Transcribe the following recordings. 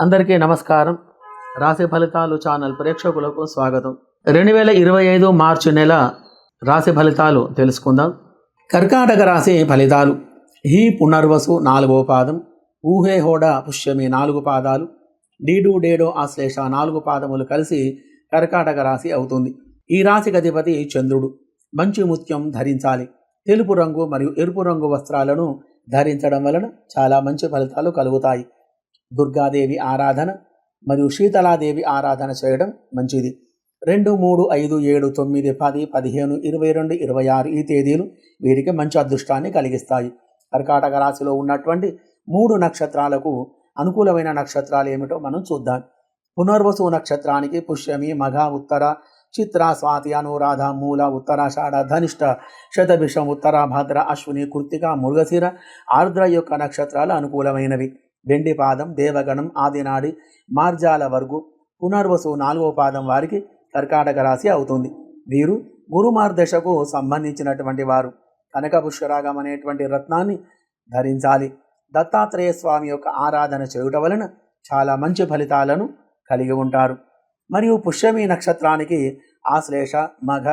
అందరికీ నమస్కారం. రాశి ఫలితాలు ఛానల్ ప్రేక్షకులకు స్వాగతం. రెండు వేల ఇరవై ఐదు మార్చి నెల రాశి ఫలితాలు తెలుసుకుందాం. కర్కాటక రాశి ఫలితాలు. హీ పునర్వసు నాలుగో పాదం ఊహే హోడ పుష్యమి నాలుగు పాదాలు డీడు డేడో ఆశ్లేష నాలుగు పాదములు కలిసి కర్కాటక రాశి అవుతుంది. ఈ రాశికి అధిపతి చంద్రుడు. మంచి ముత్యం ధరించాలి. తెలుపు రంగు మరియు ఎరుపు రంగు వస్త్రాలను ధరించడం వలన చాలా మంచి ఫలితాలు కలుగుతాయి. దుర్గాదేవి ఆరాధన మరియు శీతలాదేవి ఆరాధన చేయడం మంచిది. రెండు మూడు ఐదు ఏడు తొమ్మిది పది పదిహేను ఇరవై రెండు ఇరవై ఆరు ఈ తేదీలు వీరికి మంచి అదృష్టాన్ని కలిగిస్తాయి. కర్కాటక రాశిలో ఉన్నటువంటి మూడు నక్షత్రాలకు అనుకూలమైన నక్షత్రాలు ఏమిటో మనం చూద్దాం. పునర్వసు నక్షత్రానికి పుష్యమి మఘ ఉత్తర చిత్ర స్వాతి అనురాధ మూల ఉత్తరాషాఢ ధనిష్ట శతభిషం ఉత్తర భద్ర అశ్విని కృత్తిక మృగశిర ఆర్ద్ర యొక్క నక్షత్రాలు అనుకూలమైనవి. వెండి పాదం దేవగణం ఆదినాడి మార్జాల వర్గు పునర్వసు నాలుగో పాదం వారికి కర్కాటక రాశి అవుతుంది. వీరు గురుమార్దశకు సంబంధించినటువంటి వారు. కనక పుష్కరాగం అనేటువంటి రత్నాన్ని ధరించాలి. దత్తాత్రేయ స్వామి యొక్క ఆరాధన చేయుట వలన చాలా మంచి ఫలితాలను కలిగి ఉంటారు. మరియు పుష్యమి నక్షత్రానికి ఆశ్లేష మఘ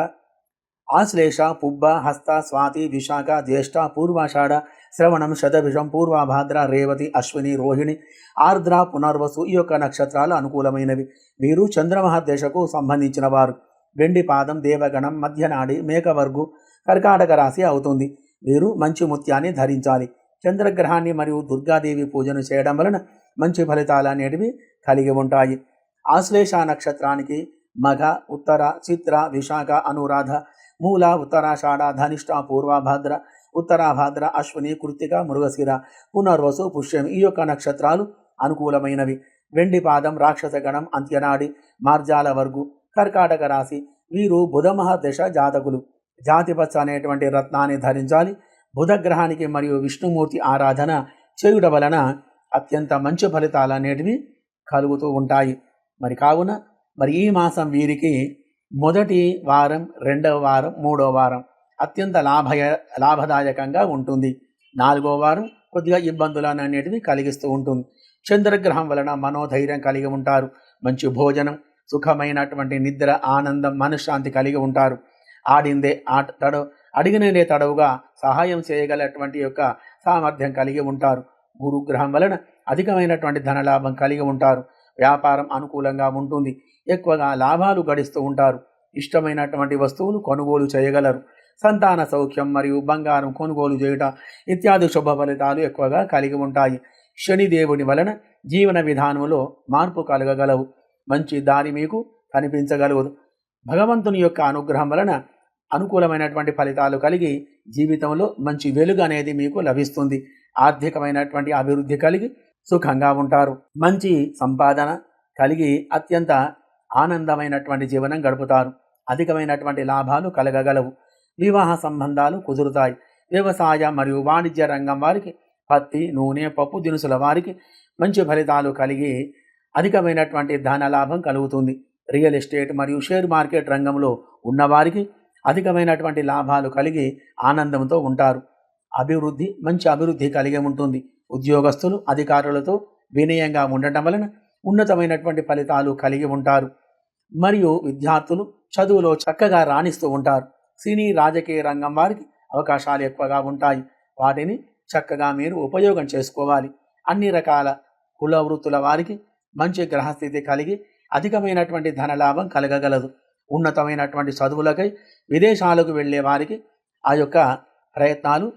ఆశ్లేష పుబ్బ హస్త స్వాతి విశాఖ జ్యేష్ఠ పూర్వాషాఢ శ్రవణం శతభిషం పూర్వభాద్ర రేవతి అశ్విని రోహిణి ఆర్ద్ర పునర్వసు ఈ యొక్క నక్షత్రాలు అనుకూలమైనవి. వీరు చంద్రమహాదశకు సంబంధించిన వారు. వెండి పాదం దేవగణం మధ్యనాడి మేకవర్గు కర్కాటక రాశి అవుతుంది. వీరు మంచి ముత్యాన్ని ధరించాలి. చంద్రగ్రహాన్ని మరియు దుర్గాదేవి పూజను చేయడం వలన మంచి ఫలితాలు అనేటివి కలిగి ఉంటాయి. ఆశ్లేష నక్షత్రానికి మఘ ఉత్తర చిత్ర విశాఖ అనురాధ మూల ఉత్తరాషాఢ ధనిష్ట పూర్వభద్ర ఉత్తరాభాద్ర అశ్విని కృత్తిక మృగశిర పునర్వసు పుష్యం ఈ యొక్క నక్షత్రాలు అనుకూలమైనవి. వెండి పాదం రాక్షస గణం అంత్యనాడి మార్జాల వర్గు కర్కాటక రాశి వీరు బుధమహ దశ జాతకులు. జాతిపచ్చ అనేటువంటి రత్నాన్ని ధరించాలి. బుధగ్రహానికి మరియు విష్ణుమూర్తి ఆరాధన చేయుట వలన అత్యంత మంచి ఫలితాలు అనేటివి కలుగుతూ ఉంటాయి. మరి కావున మరి ఈ మాసం వీరికి మొదటి వారం రెండవ వారం మూడవ వారం అత్యంత లాభయ లాభదాయకంగా ఉంటుంది. నాలుగో వారం కొద్దిగా ఇబ్బందులు అనేటివి కలిగిస్తూ ఉంటుంది. చంద్రగ్రహం వలన మనోధైర్యం కలిగి ఉంటారు. మంచి భోజనం సుఖమైనటువంటి నిద్ర ఆనందం మనశ్శాంతి కలిగి ఉంటారు. ఆడిందే ఆట తడవ అడిగిననే తడవుగా సహాయం చేయగలటువంటి యొక్క సామర్థ్యం కలిగి ఉంటారు. గురుగ్రహం వలన అధికమైనటువంటి ధనలాభం కలిగి ఉంటారు. వ్యాపారం అనుకూలంగా ఉంటుంది. ఎక్కువగా లాభాలు గడిస్తూ ఉంటారు. ఇష్టమైనటువంటి వస్తువులు కొనుగోలు చేయగలరు. సంతాన సౌఖ్యం మరియు బంగారం కొనుగోలు చేయుట ఇత్యాది శుభ ఫలితాలు ఎక్కువగా కలిగి ఉంటాయి. శనిదేవుని వలన జీవన విధానంలో మార్పు కలగగలవు. మంచి దారి మీకు కనిపించగలదు. భగవంతుని యొక్క అనుగ్రహం వలన అనుకూలమైనటువంటి ఫలితాలు కలిగి జీవితంలో మంచి వెలుగు అనేది మీకు లభిస్తుంది. ఆర్థికమైనటువంటి అభివృద్ధి కలిగి సుఖంగా ఉంటారు. మంచి సంపాదన కలిగి అత్యంత ఆనందమైనటువంటి జీవనం గడుపుతారు. అధికమైనటువంటి లాభాలు కలగగలవు. వివాహ సంబంధాలు కుదురుతాయి. వ్యవసాయ మరియు వాణిజ్య రంగం వారికి పత్తి నూనె పప్పు దినుసుల వారికి మంచి ఫలితాలు కలిగి అధికమైనటువంటి ధన లాభం కలుగుతుంది. రియల్ ఎస్టేట్ మరియు షేర్ మార్కెట్ రంగంలో ఉన్నవారికి అధికమైనటువంటి లాభాలు కలిగి ఆనందంతో ఉంటారు. అభివృద్ధి మంచి అభివృద్ధి కలిగి ఉంటుంది. ఉద్యోగస్తులు అధికారులతో వినయంగా ఉండటం వలన ఉన్నతమైనటువంటి ఫలితాలు కలిగి ఉంటారు. మరియు విద్యార్థులు చదువులో చక్కగా రాణిస్తూ ఉంటారు. సినీ రాజకీయ రంగం వారికి అవకాశాలు ఎక్కువగా ఉంటాయి. వాటిని చక్కగా మీరు ఉపయోగం చేసుకోవాలి. అన్ని రకాల కుల వృత్తుల వారికి మంచి గ్రహస్థితి కలిగి అధికమైనటువంటి ధనలాభం కలగగలదు. ఉన్నతమైనటువంటి చదువులకై విదేశాలకు వెళ్ళే వారికి ఆ యొక్క ప్రయత్నాలు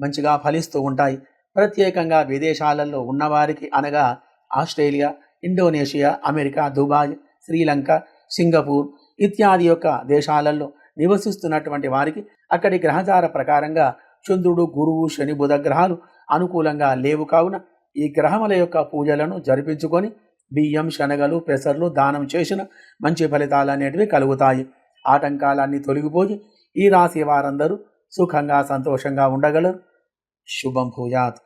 మంచిగా ఫలిస్తూ ఉంటాయి. ప్రత్యేకంగా విదేశాలలో ఉన్నవారికి అనగా Australia Indonesia America Dubai Sri Lanka Singapore ఇత్యాది యొక్క దేశాలలో నివసిస్తున్నటువంటి వారికి అక్కడి గ్రహచార ప్రకారంగా చంద్రుడు గురువు శని బుధ గ్రహాలు అనుకూలంగా లేవు కావున ఈ గ్రహముల యొక్క పూజలను జరిపించుకొని బియ్యం శనగలు పెసర్లు దానం చేసిన మంచి ఫలితాలు అనేటివి కలుగుతాయి. ఆటంకాలన్నీ తొలగిపోయి ఈ రాశి వారందరూ సుఖంగా సంతోషంగా ఉండగలరు. శుభం భూయాత్.